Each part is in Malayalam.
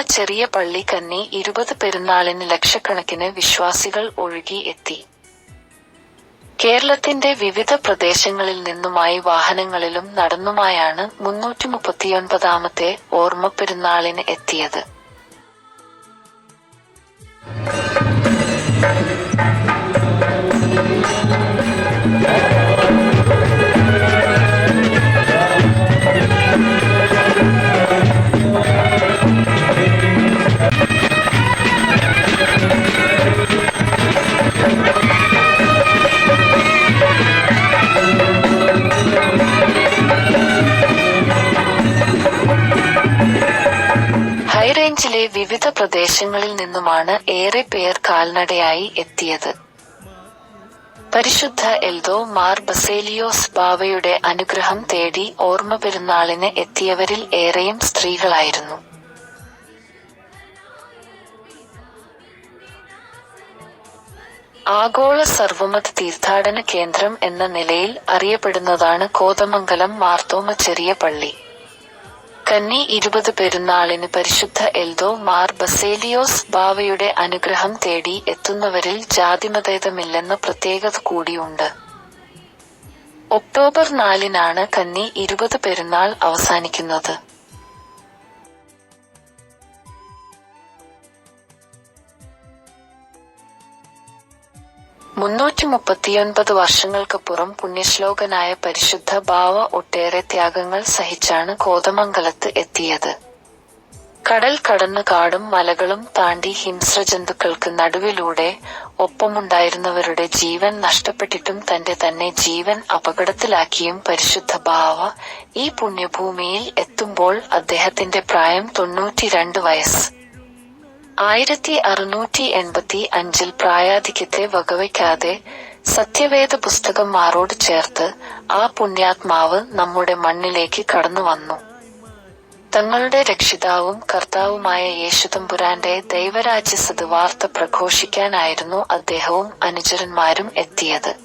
ചെറിയ പള്ളി കന്നി ഇരുപത് പെരുന്നാളിന് ലക്ഷക്കണക്കിന് വിശ്വാസികൾ ഒഴുകി എത്തി. കേരളത്തിന്റെ വിവിധ പ്രദേശങ്ങളിൽ നിന്നുമായി വാഹനങ്ങളിലും നടന്നുമായാണ് മുന്നൂറ്റി മുപ്പത്തിയൊൻപതാമത്തെ ഓർമ്മ പെരുന്നാളിന് എത്തിയത്. ഹൈറേഞ്ചിലെ വിവിധ പ്രദേശങ്ങളിൽ നിന്നുമാണ് ഏറെ പേർ കാൽനടയായി എത്തിയത്. പരിശുദ്ധ എൽദോ മാർ ബസേലിയോസ് ബാവയുടെ അനുഗ്രഹം തേടി ഓർമ്മ പെരുന്നാളിന് എത്തിയവരിൽ ഏറെയും സ്ത്രീകളായിരുന്നു. ആഗോള സർവമത തീർത്ഥാടന കേന്ദ്രം എന്ന നിലയിൽ അറിയപ്പെടുന്നതാണ് കോതമംഗലം മാർത്തോമ ചെറിയ പള്ളി. കന്നി ഇരുപത് പെരുന്നാളിന് പരിശുദ്ധ എൽദോ മാർ ബസേലിയോസ് ബാവയുടെ അനുഗ്രഹം തേടി എത്തുന്നവരിൽ ജാതിമതേതമില്ലെന്ന പ്രത്യേകത കൂടിയുണ്ട്. ഒക്ടോബർ നാലിനാണ് കന്നി ഇരുപത് പെരുന്നാൾ അവസാനിക്കുന്നത്. മുന്നൂറ്റി മുപ്പത്തിയൊൻപത് വർഷങ്ങൾക്കപ്പുറം പുണ്യശ്ലോകനായ പരിശുദ്ധ ബാവ ഒട്ടേറെ ത്യാഗങ്ങൾ സഹിച്ചാണ് കോതമംഗലത്ത് എത്തിയത്. കടൽ കടന്ന് കാടും മലകളും താണ്ടി ഹിംസ്രജന്തുക്കൾക്ക് നടുവിലൂടെ ഒപ്പമുണ്ടായിരുന്നവരുടെ ജീവൻ നഷ്ടപ്പെട്ടിട്ടും തന്റെ തന്നെ ജീവൻ അപകടത്തിലാക്കിയും പരിശുദ്ധ ബാവ ഈ പുണ്യഭൂമിയിൽ എത്തുമ്പോൾ അദ്ദേഹത്തിന്റെ പ്രായം തൊണ്ണൂറ്റിരണ്ട് വയസ്സ്. ആയിരത്തി അറുന്നൂറ്റി എൺപത്തി അഞ്ചിൽ പ്രായാധിക്യത്തെ വകവയ്ക്കാതെ സത്യവേദ പുസ്തകം മാറോട് ചേർത്ത് ആ പുണ്യാത്മാവ് നമ്മുടെ മണ്ണിലേക്ക് കടന്നു വന്നു. തങ്ങളുടെ രക്ഷിതാവും കർത്താവുമായ യേശുദമ്പുരാന്റെ ദൈവരാജ്യ സദ്വാർത്ത പ്രഘോഷിക്കാനായിരുന്നു അദ്ദേഹവും അനുചരന്മാരും എത്തിയത്.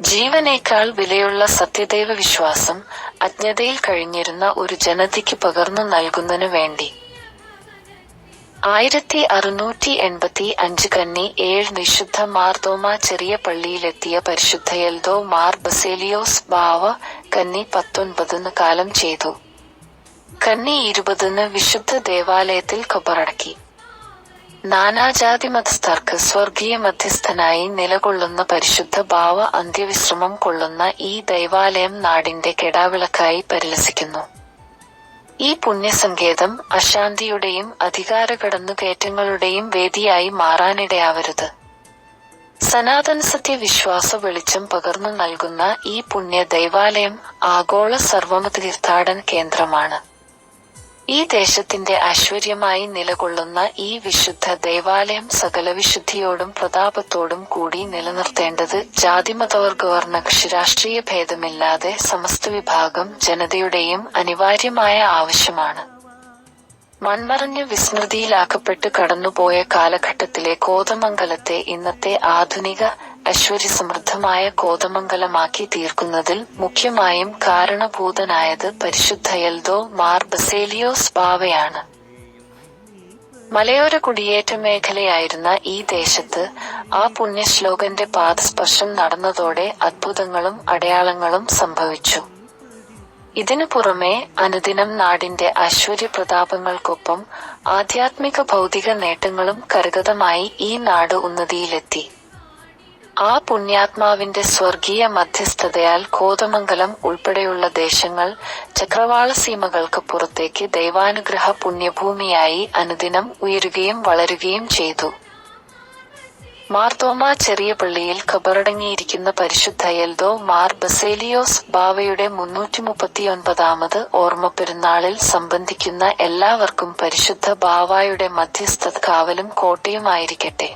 ജീവനേക്കാൾ വിലയുള്ള സത്യദൈവ വിശ്വാസം അജ്ഞതയിൽ കഴിഞ്ഞിരുന്ന ഒരു ജനതയ്ക്ക് പകർന്നു നൽകുന്നതിനു വേണ്ടി ആയിരത്തി അറുന്നൂറ്റി എൺപത്തി അഞ്ച് കന്നി ഏഴ് നിശുദ്ധ മാർദോമ ചെറിയ പള്ളിയിലെത്തിയ പരിശുദ്ധ എൽദോ മാർ ബസേലിയോസ് ബാവ കന്നി പത്തൊൻപതിന് കാലം ചെയ്തു. കന്നി ഇരുപതിന് വിശുദ്ധ ദേവാലയത്തിൽ കബറടക്കി നാനാജാതി മതസ്ഥർക്ക് സ്വർഗീയ മധ്യസ്ഥനായി നിലകൊള്ളുന്ന പരിശുദ്ധ ഭാവ അന്ത്യവിശ്രമം കൊള്ളുന്ന ഈ ദൈവാലയം നാടിന്റെ കെടാവിളക്കായി പരിലസിക്കുന്നു. ഈ പുണ്യസങ്കേതം അശാന്തിയുടെയും അധികാര കടന്നുകയറ്റങ്ങളുടെയും വേദിയായി മാറാനിടയാവരുത്. സനാതന വിശ്വാസ വെളിച്ചം പകർന്നു നൽകുന്ന ഈ പുണ്യ ദൈവാലയം ആഗോള സർവമത തീർത്ഥാടന കേന്ദ്രമാണ്. ഈ ദേശത്തിന്റെ ഐശ്വര്യമായി നിലകൊള്ളുന്ന ഈ വിശുദ്ധ ദേവാലയം സകല വിശുദ്ധിയോടും പ്രതാപത്തോടും കൂടി നിലനിർത്തേണ്ടത് ജാതിമതവർഗവർണ രാഷ്ട്രീയ ഭേദമില്ലാതെ സമസ്ത വിഭാഗം ജനതയുടെയും അനിവാര്യമായ ആവശ്യമാണ്. മൺമറഞ്ഞ് വിസ്മൃതിയിലാക്കപ്പെട്ട് കടന്നുപോയ കാലഘട്ടത്തിലെ കോതമംഗലത്തെ ഇന്നത്തെ ആധുനിക ഐശ്വര്യസമൃദ്ധമായ കോതമംഗലമാക്കി തീർക്കുന്നതിൽ മുഖ്യമായും കാരണഭൂതനായത് പരിശുദ്ധ എൽദോ മാർ ബസേലിയോസ് ബാവയാണ്. മലയോര കുടിയേറ്റ മേഖലയായിരുന്ന ഈ ദേശത്ത് ആ പുണ്യശ്ലോകന്റെ പാദസ്പർശം നടന്നതോടെ അത്ഭുതങ്ങളും അടയാളങ്ങളും സംഭവിച്ചു. ഇതിനു പുറമെ അനുദിനം നാടിന്റെ ഐശ്വര്യ പ്രതാപങ്ങൾക്കൊപ്പം ആധ്യാത്മിക ഭൗതിക നേട്ടങ്ങളും കരഗതമായി ഈ നാട് ഉന്നതിയിലെത്തി. ആ പുണ്യാത്മാവിന്റെ സ്വർഗീയ മധ്യസ്ഥതയാൽ കോതമംഗലം ഉൾപ്പെടെയുള്ള ദേശങ്ങൾ ചക്രവാള സീമകൾക്ക് പുറത്തേക്ക് ദൈവാനുഗ്രഹ പുണ്യഭൂമിയായി അനുദിനം ഉയരുകയും വളരുകയും ചെയ്തു. മാർത്തോമ ചെറിയ പള്ളിയിൽ ഖബറടങ്ങിയിരിക്കുന്ന പരിശുദ്ധ എൽദോ മാർ ബസേലിയോസ് ബാവയുടെ മുന്നൂറ്റി മുപ്പത്തിയൊൻപതാമത് ഓർമ്മ പെരുന്നാളിൽ സംബന്ധിക്കുന്ന എല്ലാവർക്കും പരിശുദ്ധ ബാവായുടെ മധ്യസ്ഥ കാവലും കോട്ടയുമായിരിക്കട്ടെ.